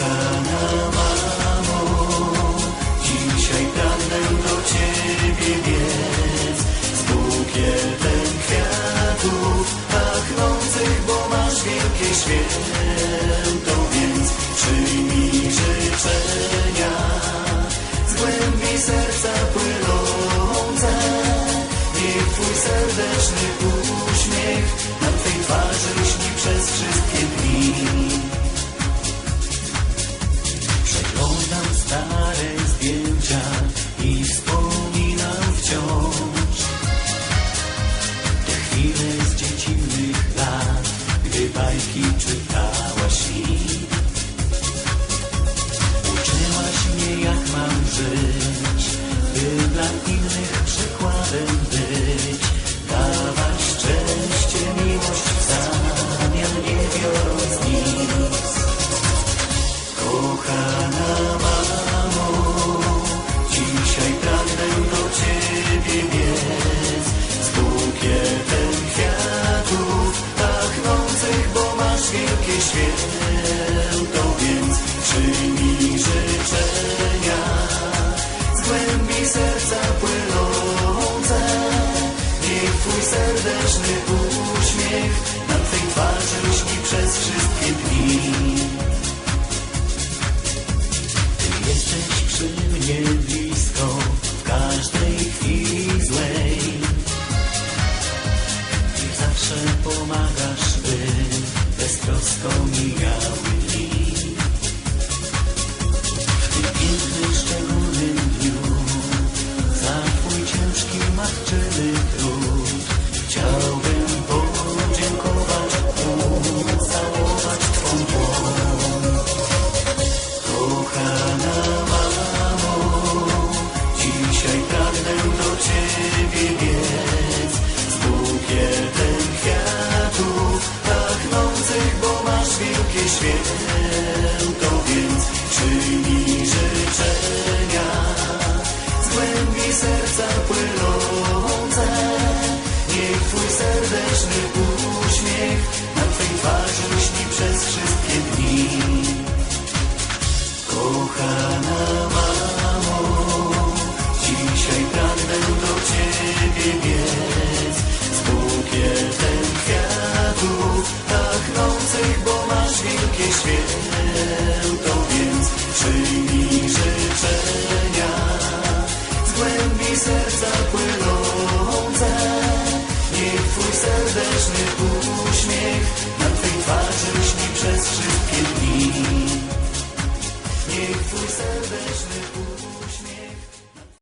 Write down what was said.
kochana mamo, dzisiaj pragnę do ciebie biec. Z bukietem kwiatów pachnących, bo masz wielkie święto, więc przyjmij życzenia z głębi serca płynące. Niech twój serdeczny uśmiech na twej twarzy śni przez wszystkie dni. książki czytałaś i Uczyłaś mnie jak mam żyć. By dla innych przykładem być. Dawać szczęście, miłość w zamian nie biorąc nic. Kochana mamo Dzisiaj pragnę do Ciebie mieć. wielkie święto, więc przyjmij życzenia z głębi serca płynące. Niech Twój serdeczny uśmiech Yeah. shit.